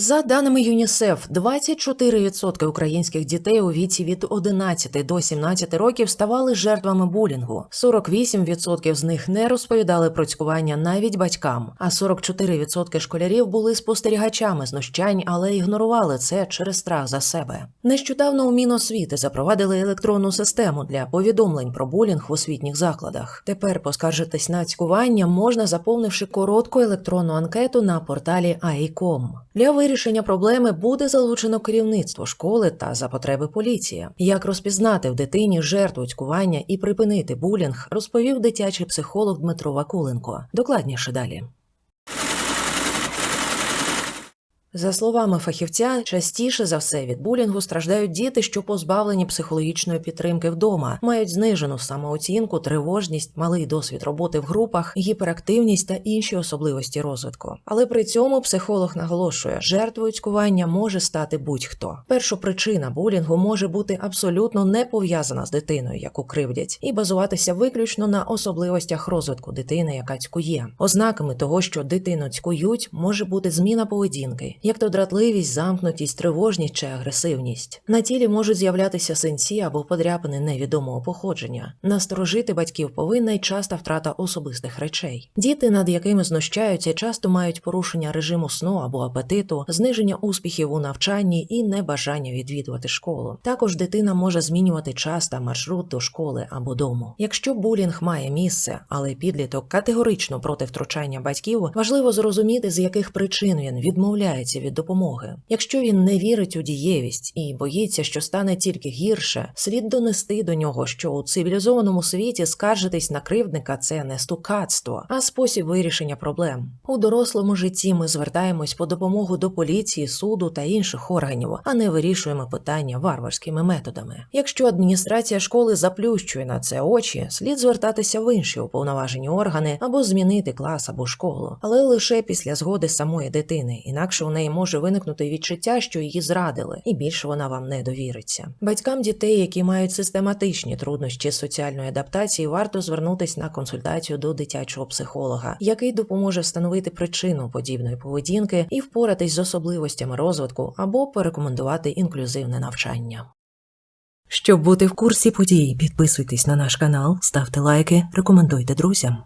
За даними ЮНІСЕФ, 24% українських дітей у віці від 11 до 17 років ставали жертвами булінгу. 48% з них не розповідали про цькування навіть батькам, а 44% школярів були спостерігачами знущань, але ігнорували це через страх за себе. Нещодавно у Міносвіти запровадили електронну систему для повідомлень про булінг в освітніх закладах. Тепер поскаржитись на цькування можна, заповнивши коротку електронну анкету на порталі AI.com. Для вирішення проблеми буде залучено керівництво школи та за потреби поліція. Як розпізнати в дитині жертву цькування і припинити булінг, розповів дитячий психолог Дмитро Вакуленко. Докладніше далі. За словами фахівця, частіше за все від булінгу страждають діти, що позбавлені психологічної підтримки вдома, мають знижену самооцінку, тривожність, малий досвід роботи в групах, гіперактивність та інші особливості розвитку. Але при цьому психолог наголошує, жертвою цькування може стати будь-хто. Першопричина булінгу може бути абсолютно не пов'язана з дитиною, яку кривдять, і базуватися виключно на особливостях розвитку дитини, яка цькує. Ознаками того, що дитину цькують, може бути зміна поведінки як то дратливість, замкнутість, тривожність чи агресивність. На тілі можуть з'являтися синці або подряпини невідомого походження. Насторожити батьків повинна й часта втрата особистих речей. Діти, над якими знущаються, часто мають порушення режиму сну або апетиту, зниження успіхів у навчанні і небажання відвідувати школу. Також дитина може змінювати час та маршрут до школи або дому. Якщо булінг має місце, але підліток категорично проти втручання батьків, важливо зрозуміти, з яких причин він відмовляється від допомоги. Якщо він не вірить у дієвість і боїться, що стане тільки гірше, слід донести до нього, що у цивілізованому світі скаржитись на кривдника це не стукацтво, а спосіб вирішення проблем. У дорослому житті ми звертаємось по допомогу до поліції, суду та інших органів, а не вирішуємо питання варварськими методами. Якщо адміністрація школи заплющує на це очі, слід звертатися в інші уповноважені органи або змінити клас або школу, але лише після згоди самої дитини, інакше у неї може виникнути відчуття, що її зрадили, і більше вона вам не довіриться. Батькам дітей, які мають систематичні труднощі з соціальної адаптації, варто звернутися на консультацію до дитячого психолога, який допоможе встановити причину подібної поведінки і впоратись з особливостями розвитку або порекомендувати інклюзивне навчання. Щоб бути в курсі подій, підписуйтесь на наш канал, ставте лайки, рекомендуйте друзям.